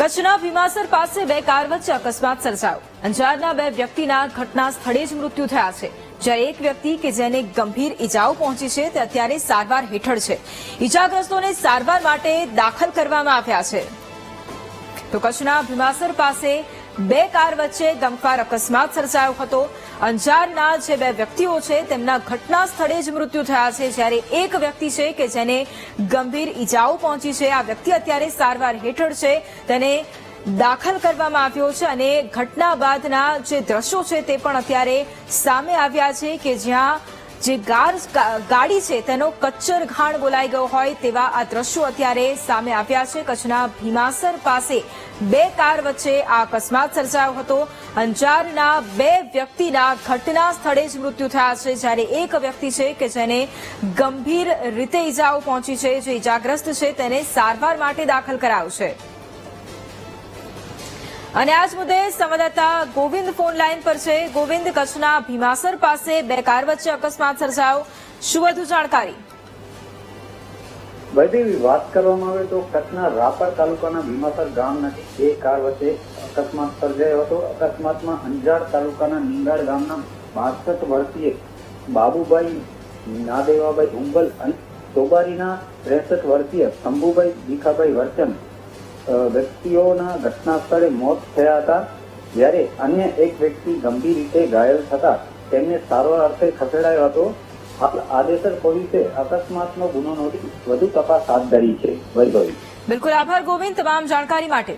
કચ્છના ભીમાસર પાસે બે કાર વચ્ચે અકસ્માત સર્જાયો. અંજારના બે વ્યક્તિના ઘટના સ્થળે જ મૃત્યુ થયા છે. જ્યારે એક વ્યક્તિ કે જેને ગંભીર ઈજાઓ પહોંચી છે, તે અત્યારે સારવાર હેઠળ છે. ઈજાગ્રસ્તોને સારવાર માટે દાખલ કરવામાં આવ્યા છે. તો કચ્છના ભીમાસર પાસે બે કાર વચ્ચે ગમખ્વાર અકસ્માત સર્જાયો હતો. અંજારના જે બે વ્યક્તિઓ છે, તેમના ઘટના સ્થળે જ મૃત્યુ થયા છે. જ્યારે એક વ્યક્તિ છે કે જેને ગંભીર ઈજાઓ પહોંચી છે, આ વ્યક્તિ અત્યારે સારવાર હેઠળ છે. તેને દાખલ કરવામાં આવ્યો છે અને ઘટના બાદના જે દ્રશ્યો છે તે પણ અત્યારે સામે આવ્યા છે કે જ્યાં જે ગાડી છે તેનો કચ્છર ઘાણ બોલાઈ ગયો હોય તેવા આ દ્રશ્યો અત્યારે સામે આવ્યા છે. કચ્છના ભીમાસર પાસે બે કાર વચ્ચે આ અકસ્માત સર્જાયો હતો. અંજારના બે વ્યક્તિના ઘટના સ્થળે જ મૃત્યુ થયા છે. જ્યારે એક વ્યક્તિ છે કે જેને ગંભીર રીતે ઈજાઓ પહોંચી છે, જે ઈજાગ્રસ્ત છે, તેને સારવાર માટે દાખલ કરાયો છે. અને આજ મુદ્દે સંવાદદાતા ગોવિંદ ફોન લાઈન પર છે. ગોવિંદ, કચ્છના ભીમાસર પાસે બે કાર વચ્ચે અકસ્માત સર્જાયો. શું વધુ જાણકારી? વૈદેવી વાત કરવામાં આવે તો કચ્છના રાપર તાલુકાના ભીમાસર ગામ નજીક બે કાર વચ્ચે અકસ્માત સર્જાયો હતો. અકસ્માતમાં અંજાર તાલુકાના નિંગાળ ગામના બાસઠ વર્ષીય બાબુભાઈ નાદેવાભાઈ હુંબલ અને ચોબારીના ત્રેસઠ વર્ષીય શંભુભાઈ ભીખાભાઈ વર્ચન વ્યક્તિઓના ઘટના સ્થળે મોત થયા હતા. જ્યારે અન્ય એક વ્યક્તિ ગંભીર રીતે ઘાયલ થતા તેમને સારવાર અર્થે ખસેડાયો હતો. હાલ આદેસર પોલીસે અકસ્માતનો ગુનો નોંધી વધુ તપાસ હાથ ધરી છે. વૈભવી બિલકુલ આભાર ગોવિંદ, તમામ જાણકારી માટે.